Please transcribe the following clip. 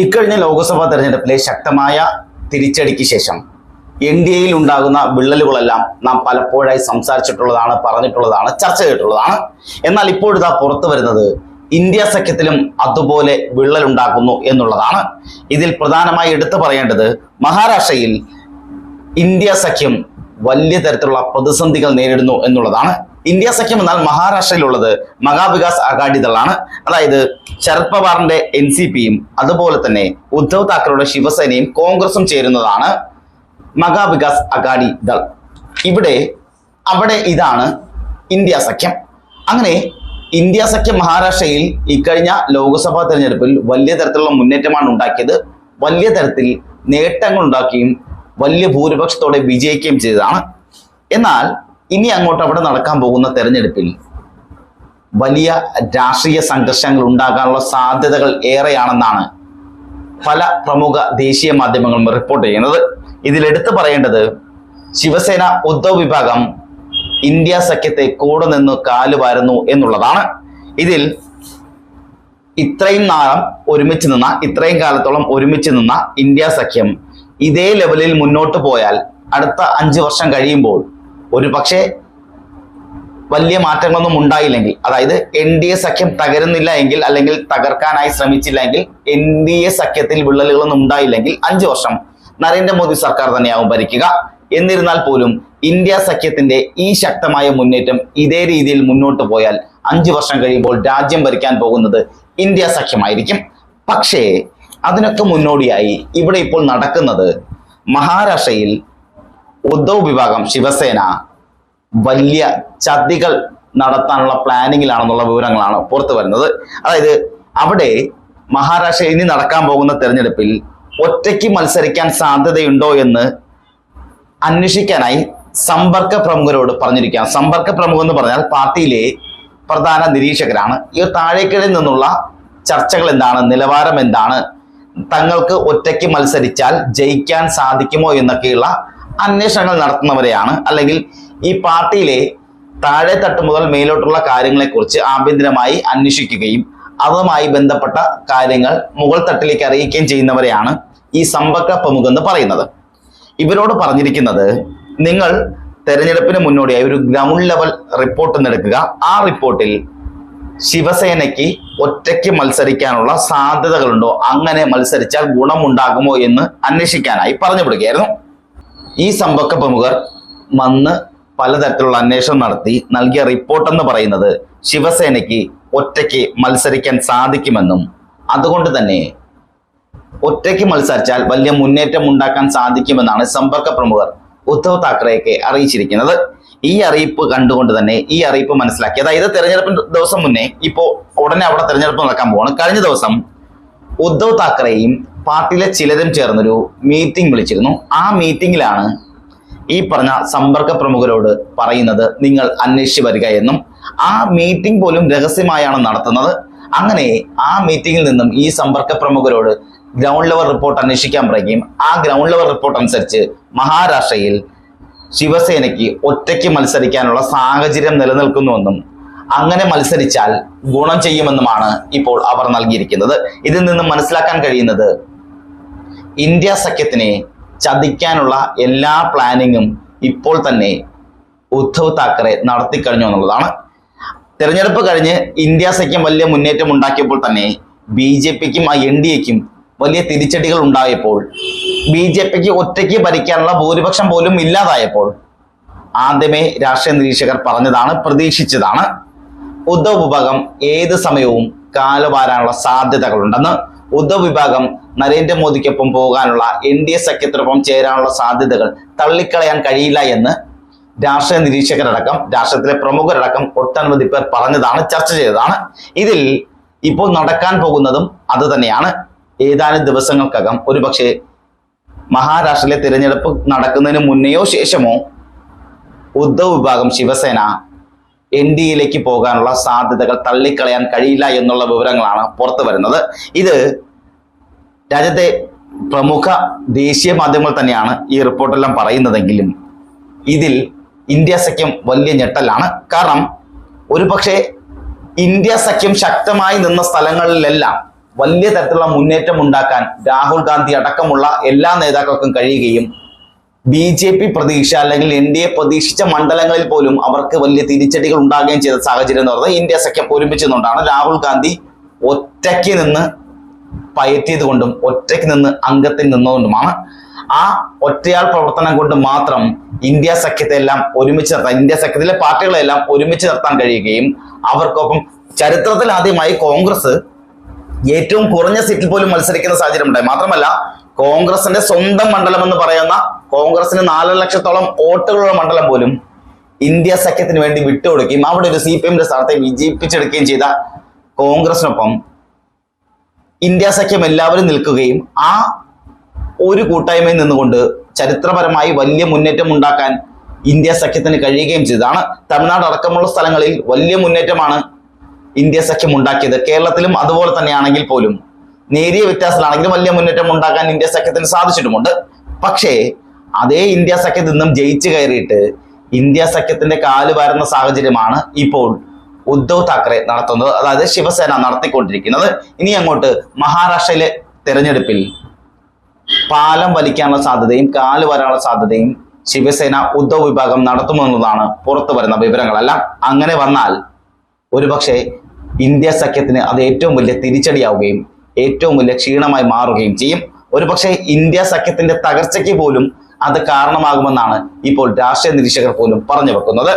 ഇക്കഴിഞ്ഞ ലോക്സഭാ തെരഞ്ഞെടുപ്പിലെ ശക്തമായ തിരിച്ചടിക്ക് ശേഷം എൻ ഡി എയിൽ ഉണ്ടാകുന്ന വിള്ളലുകളെല്ലാം നാം പലപ്പോഴായി സംസാരിച്ചിട്ടുള്ളതാണ് പറഞ്ഞിട്ടുള്ളതാണ് ചർച്ച ചെയ്തിട്ടുള്ളതാണ്. എന്നാൽ ഇപ്പോഴിതാ പുറത്തു വരുന്നത് ഇന്ത്യ സഖ്യത്തിലും അതുപോലെ വിള്ളലുണ്ടാക്കുന്നു എന്നുള്ളതാണ്. ഇതിൽ പ്രധാനമായി എടുത്തു പറയേണ്ടത് മഹാരാഷ്ട്രയിൽ ഇന്ത്യ സഖ്യം വലിയ തരത്തിലുള്ള പ്രതിസന്ധികൾ നേരിടുന്നു എന്നുള്ളതാണ്. ഇന്ത്യ സഖ്യം എന്നാൽ മഹാരാഷ്ട്രയിലുള്ളത് മഹാവികാസ് അഗാഡി ദളാണ്. അതായത് ശരത് പവാറിന്റെ എൻ സി പിയും അതുപോലെ തന്നെ ഉദ്ധവ് താക്കറെയുടെ ശിവസേനയും കോൺഗ്രസും ചേരുന്നതാണ് മഹാവികാസ് അഗാഡി ദൾ. ഇവിടെ അവിടെ ഇതാണ് ഇന്ത്യ സഖ്യം. അങ്ങനെ ഇന്ത്യ സഖ്യം മഹാരാഷ്ട്രയിൽ ഇക്കഴിഞ്ഞ ലോക്സഭാ തെരഞ്ഞെടുപ്പിൽ വലിയ തരത്തിലുള്ള മുന്നേറ്റമാണ് ഉണ്ടാക്കിയത്. വലിയ തരത്തിൽ നേട്ടങ്ങൾ ഉണ്ടാക്കുകയും വലിയ ഭൂരിപക്ഷത്തോടെ വിജയിക്കുകയും ചെയ്തതാണ്. എന്നാൽ ഇനി അങ്ങോട്ട് അവിടെ നടക്കാൻ പോകുന്ന തെരഞ്ഞെടുപ്പിൽ വലിയ രാഷ്ട്രീയ സംഘർഷങ്ങൾ ഉണ്ടാകാനുള്ള സാധ്യതകൾ ഏറെയാണെന്നാണ് പല പ്രമുഖ ദേശീയ മാധ്യമങ്ങളും റിപ്പോർട്ട് ചെയ്യുന്നത്. ഇതിൽ എടുത്തു പറയേണ്ടത് ശിവസേന ഉദ്ധവ് വിഭാഗം ഇന്ത്യ സഖ്യത്തെ കൂടെ നിന്ന് കാലുവാരുന്നു എന്നുള്ളതാണ്. ഇതിൽ ഇത്രയും നാളം ഒരുമിച്ച് നിന്ന ഇത്രയും കാലത്തോളം ഒരുമിച്ച് നിന്ന ഇന്ത്യ സഖ്യം ഇതേ ലെവലിൽ മുന്നോട്ട് പോയാൽ അടുത്ത അഞ്ച് വർഷം കഴിയുമ്പോൾ ഒരു പക്ഷേ വലിയ മാറ്റങ്ങളൊന്നും ഉണ്ടായില്ലെങ്കിൽ അതായത് എൻ ഡി എ സഖ്യം തകരുന്നില്ല എങ്കിൽ അല്ലെങ്കിൽ തകർക്കാനായി ശ്രമിച്ചില്ല എങ്കിൽ എൻ ഡി എ സഖ്യത്തിൽ വിള്ളലുകളൊന്നും ഉണ്ടായില്ലെങ്കിൽ അഞ്ചു വർഷം നരേന്ദ്രമോദി സർക്കാർ തന്നെയാവും ഭരിക്കുക. എന്നിരുന്നാൽ പോലും ഇന്ത്യ സഖ്യത്തിന്റെ ഈ ശക്തമായ മുന്നേറ്റം ഇതേ രീതിയിൽ മുന്നോട്ട് പോയാൽ അഞ്ചു വർഷം കഴിയുമ്പോൾ രാജ്യം ഭരിക്കാൻ പോകുന്നത് ഇന്ത്യ സഖ്യമായിരിക്കും. പക്ഷേ അതിനൊക്കെ മുന്നോടിയായി ഇവിടെ ഇപ്പോൾ നടക്കുന്നത് മഹാരാഷ്ട്രയിൽ ഉദ്ധവ് വിഭാഗം ശിവസേന വലിയ ചതികൾ നടത്താനുള്ള പ്ലാനിങ്ങിലാണെന്നുള്ള വിവരങ്ങളാണ് പുറത്തു വരുന്നത്. അതായത് അവിടെ മഹാരാഷ്ട്ര ഇനി നടക്കാൻ പോകുന്ന തെരഞ്ഞെടുപ്പിൽ ഒറ്റയ്ക്ക് മത്സരിക്കാൻ സാധ്യതയുണ്ടോ എന്ന് അന്വേഷിക്കാനായി സമ്പർക്ക പ്രമുഖരോട് പറഞ്ഞിരിക്കുകയാണ്. സമ്പർക്ക പ്രമുഖ എന്ന് പറഞ്ഞാൽ പാർട്ടിയിലെ പ്രധാന നിരീക്ഷകരാണ്. ഈ താഴേക്കിടയിൽ നിന്നുള്ള ചർച്ചകൾ എന്താണ് നിലവാരം എന്താണ് തങ്ങൾക്ക് ഒറ്റയ്ക്ക് മത്സരിച്ചാൽ ജയിക്കാൻ സാധിക്കുമോ എന്നൊക്കെയുള്ള അന്വേഷണങ്ങൾ നടത്തുന്നവരെയാണ്. അല്ലെങ്കിൽ ഈ പാർട്ടിയിലെ താഴെ തട്ട് മുതൽ മേലോട്ടുള്ള കാര്യങ്ങളെക്കുറിച്ച് ആഭ്യന്തരമായി അന്വേഷിക്കുകയും അതുമായി ബന്ധപ്പെട്ട കാര്യങ്ങൾ മുകൾ തട്ടിലേക്ക് അറിയിക്കുകയും ചെയ്യുന്നവരെയാണ് ഈ സമ്പർക്ക പ്രമുഖ എന്ന് പറയുന്നത്. ഇവരോട് പറഞ്ഞിരിക്കുന്നത് നിങ്ങൾ തെരഞ്ഞെടുപ്പിന് മുന്നോടിയായി ഒരു ഗ്രൗണ്ട് ലെവൽ റിപ്പോർട്ട് നേടുക ആ റിപ്പോർട്ടിൽ ശിവസേനയ്ക്ക് ഒറ്റയ്ക്ക് മത്സരിക്കാനുള്ള സാധ്യതകളുണ്ടോ? അങ്ങനെ മത്സരിച്ചാൽ ഗുണമുണ്ടാകുമോ എന്ന് അന്വേഷിക്കാനായി പറഞ്ഞു വിടുകയായിരുന്നു. ഈ സമ്പർക്ക പ്രമുഖർ വന്ന് പലതരത്തിലുള്ള അന്വേഷണം നടത്തി നൽകിയ റിപ്പോർട്ട് എന്ന് പറയുന്നത് ശിവസേനയ്ക്ക് ഒറ്റയ്ക്ക് മത്സരിക്കാൻ സാധിക്കുമെന്നും അതുകൊണ്ട് തന്നെ ഒറ്റയ്ക്ക് മത്സരിച്ചാൽ വലിയ മുന്നേറ്റം ഉണ്ടാക്കാൻ സാധിക്കുമെന്നാണ് സമ്പർക്ക പ്രമുഖർ ഉദ്ധവ് താക്കറെയൊക്കെ അറിയിച്ചിരിക്കുന്നത്. ഈ അറിയിപ്പ് കണ്ടുകൊണ്ട് തന്നെ ഈ അറിയിപ്പ് മനസ്സിലാക്കി. അതായത് തെരഞ്ഞെടുപ്പിന് ദിവസം മുന്നേ ഇപ്പോ ഉടനെ അവിടെ തെരഞ്ഞെടുപ്പ് നടക്കാൻ പോവാണ്. കഴിഞ്ഞ ദിവസം ഉദ്ധവ് താക്കറെയും പാർട്ടിയിലെ ചിലരും ചേർന്നൊരു മീറ്റിംഗ് വിളിച്ചിരുന്നു. ആ മീറ്റിംഗിലാണ് ഈ പറഞ്ഞ സമ്പർക്ക പ്രമുഖരോട് പറയുന്നത് നിങ്ങൾ അന്വേഷിച്ച് വരിക എന്നും ആ മീറ്റിംഗ് പോലും രഹസ്യമായാണ് നടത്തുന്നത്. അങ്ങനെ ആ മീറ്റിംഗിൽ നിന്നും ഈ സമ്പർക്ക പ്രമുഖരോട് ഗ്രൗണ്ട് ലെവൽ റിപ്പോർട്ട് അന്വേഷിക്കാൻ പറയുകയും ആ ഗ്രൗണ്ട് ലെവൽ റിപ്പോർട്ട് അനുസരിച്ച് മഹാരാഷ്ട്രയിൽ ശിവസേനയ്ക്ക് ഒറ്റയ്ക്ക് മത്സരിക്കാനുള്ള സാഹചര്യം നിലനിൽക്കുന്നുവെന്നും അങ്ങനെ മത്സരിച്ചാൽ ഗുണം ചെയ്യുമെന്നുമാണ് ഇപ്പോൾ അവർ നൽകിയിരിക്കുന്നത്. ഇതിൽ നിന്നും മനസ്സിലാക്കാൻ കഴിയുന്നത് ഇന്ത്യ സഖ്യത്തിനെ ചതിക്കാനുള്ള എല്ലാ പ്ലാനിങ്ങും ഇപ്പോൾ തന്നെ ഉദ്ധവ് താക്കറെ നടത്തിക്കഴിഞ്ഞു എന്നുള്ളതാണ്. തെരഞ്ഞെടുപ്പ് കഴിഞ്ഞ് ഇന്ത്യ സഖ്യം വലിയ മുന്നേറ്റം ഉണ്ടാക്കിയപ്പോൾ തന്നെ ബി ജെ പിക്കും ആ എൻ ഡി എക്കും വലിയ തിരിച്ചടികൾ ഉണ്ടായപ്പോൾ ബി ജെ പിക്ക് ഒറ്റയ്ക്ക് ഭരിക്കാനുള്ള ഭൂരിപക്ഷം പോലും ഇല്ലാതായപ്പോൾ ആദ്യമേ രാഷ്ട്രീയ നിരീക്ഷകർ പറഞ്ഞതാണ് പ്രതീക്ഷിച്ചതാണ്. ഉദ്ധവ് വിഭാഗം ഏത് സമയവും കാലുവാരാനുള്ള സാധ്യതകളുണ്ടെന്ന്. ഉദ്ധവ് വിഭാഗം നരേന്ദ്രമോദിക്കൊപ്പം പോകാനുള്ള എൻ ഡി എ സഖ്യത്തിനൊപ്പം ചേരാനുള്ള സാധ്യതകൾ തള്ളിക്കളയാൻ കഴിയില്ല എന്ന് രാഷ്ട്രീയ നിരീക്ഷകരടക്കം രാഷ്ട്രത്തിലെ പ്രമുഖരടക്കം ഒട്ടനവധി പേർ പറഞ്ഞതാണ് ചർച്ച ചെയ്തതാണ്. ഇതിൽ ഇപ്പോൾ നടക്കാൻ പോകുന്നതും അത് തന്നെയാണ്. ഏതാനും ദിവസങ്ങൾക്കകം ഒരുപക്ഷെ മഹാരാഷ്ട്രയിലെ തിരഞ്ഞെടുപ്പ് നടക്കുന്നതിന് മുന്നെയോ ശേഷമോ ഉദ്ധവ് വിഭാഗം ശിവസേന എൻ ഡി എയിലേക്ക് പോകാനുള്ള സാധ്യതകൾ തള്ളിക്കളയാൻ കഴിയില്ല എന്നുള്ള വിവരങ്ങളാണ് പുറത്തു വരുന്നത്. ഇത് രാജ്യത്തെ പ്രമുഖ ദേശീയ മാധ്യമങ്ങൾ തന്നെയാണ് ഈ റിപ്പോർട്ടെല്ലാം പറയുന്നതെങ്കിലും ഇതിൽ ഇന്ത്യ സഖ്യം വലിയ ഞെട്ടലാണ്. കാരണം ഒരു പക്ഷേ ഇന്ത്യ സഖ്യം ശക്തമായി നിന്ന സ്ഥലങ്ങളിലെല്ലാം വലിയ തരത്തിലുള്ള മുന്നേറ്റം ഉണ്ടാക്കാൻ രാഹുൽ ഗാന്ധി അടക്കമുള്ള എല്ലാ നേതാക്കൾക്കും കഴിയുകയും ബി ജെ പി പ്രതീക്ഷ അല്ലെങ്കിൽ എൻ ഡി എ പ്രതീക്ഷിച്ച മണ്ഡലങ്ങളിൽ പോലും അവർക്ക് വലിയ തിരിച്ചടികൾ ഉണ്ടാകുകയും ചെയ്ത സാഹചര്യം എന്ന് പറയുന്നത് ഇന്ത്യ സഖ്യം ഒരുമിച്ച് നിന്നുകൊണ്ടാണ്. രാഹുൽ ഗാന്ധി ഒറ്റയ്ക്ക് നിന്ന് പയറ്റിയത് കൊണ്ടും ഒറ്റയ്ക്ക് നിന്ന് അംഗത്തിൽ നിന്നുകൊണ്ടുമാണ് ആ ഒറ്റയാൾ പ്രവർത്തനം കൊണ്ട് മാത്രം ഇന്ത്യ സഖ്യത്തെ എല്ലാം ഒരുമിച്ച് നിർത്താൻ ഇന്ത്യ സഖ്യത്തിലെ പാർട്ടികളെല്ലാം ഒരുമിച്ച് നിർത്താൻ കഴിയുകയും അവർക്കൊപ്പം ചരിത്രത്തിൽ ആദ്യമായി കോൺഗ്രസ് ഏറ്റവും കുറഞ്ഞ സീറ്റിൽ പോലും മത്സരിക്കുന്ന സാഹചര്യം ഉണ്ടായി. മാത്രമല്ല കോൺഗ്രസിന്റെ സ്വന്തം മണ്ഡലം എന്ന് പറയുന്ന കോൺഗ്രസിന് നാലര ലക്ഷത്തോളം വോട്ടുകളുള്ള മണ്ഡലം പോലും ഇന്ത്യ സഖ്യത്തിന് വേണ്ടി വിട്ടുകൊടുക്കുകയും അവിടെ ഒരു സി പി എമ്മിന്റെ സ്ഥാനത്തെ വിജയിപ്പിച്ചെടുക്കുകയും ചെയ്ത കോൺഗ്രസിനൊപ്പം ഇന്ത്യ സഖ്യം എല്ലാവരും നിൽക്കുകയും ആ ഒരു കൂട്ടായ്മയിൽ നിന്നുകൊണ്ട് ചരിത്രപരമായി വലിയ മുന്നേറ്റം ഉണ്ടാക്കാൻ ഇന്ത്യ സഖ്യത്തിന് കഴിയുകയും ചെയ്തതാണ്. തമിഴ്നാട് അടക്കമുള്ള സ്ഥലങ്ങളിൽ വലിയ മുന്നേറ്റമാണ് ഇന്ത്യ സഖ്യം ഉണ്ടാക്കിയത് കേരളത്തിലും അതുപോലെ തന്നെയാണെങ്കിൽ പോലും നേരിയ വ്യത്യാസത്തിലാണെങ്കിലും വലിയ മുന്നേറ്റം ഉണ്ടാക്കാൻ ഇന്ത്യ സഖ്യത്തിന് സാധിച്ചിട്ടുമുണ്ട്. പക്ഷേ അതേ ഇന്ത്യ സഖ്യത്തിൽ നിന്നും ജയിച്ചു കയറിയിട്ട് ഇന്ത്യ സഖ്യത്തിന്റെ കാൽ വരുന്ന സാഹചര്യമാണ് ഇപ്പോൾ ഉദ്ധവ് താക്കറെ നടത്തുന്നത്. അതായത് ശിവസേന നടത്തിക്കൊണ്ടിരിക്കുന്നത്. ഇനി അങ്ങോട്ട് മഹാരാഷ്ട്രയിലെ തെരഞ്ഞെടുപ്പിൽ പാലം വലിക്കാനുള്ള സാധ്യതയും കാൽ വരാനുള്ള സാധ്യതയും ശിവസേന ഉദ്ധവ് വിഭാഗം നടത്തുമെന്നതാണ് പുറത്തു വരുന്ന വിവരങ്ങളല്ല. അങ്ങനെ വന്നാൽ ഒരുപക്ഷെ ഇന്ത്യ സഖ്യത്തിന് അത് ഏറ്റവും വലിയ തിരിച്ചടിയാവുകയും ഏറ്റവും വലിയ ക്ഷീണമായി മാറുകയും ചെയ്യും. ഒരുപക്ഷെ ഇന്ത്യ സഖ്യത്തിന്റെ തകർച്ചയ്ക്ക് പോലും അത് കാരണമാകുമെന്നാണ് ഇപ്പോൾ രാഷ്ട്രീയ നിരീക്ഷകർ പോലും പറഞ്ഞു വെക്കുന്നത്.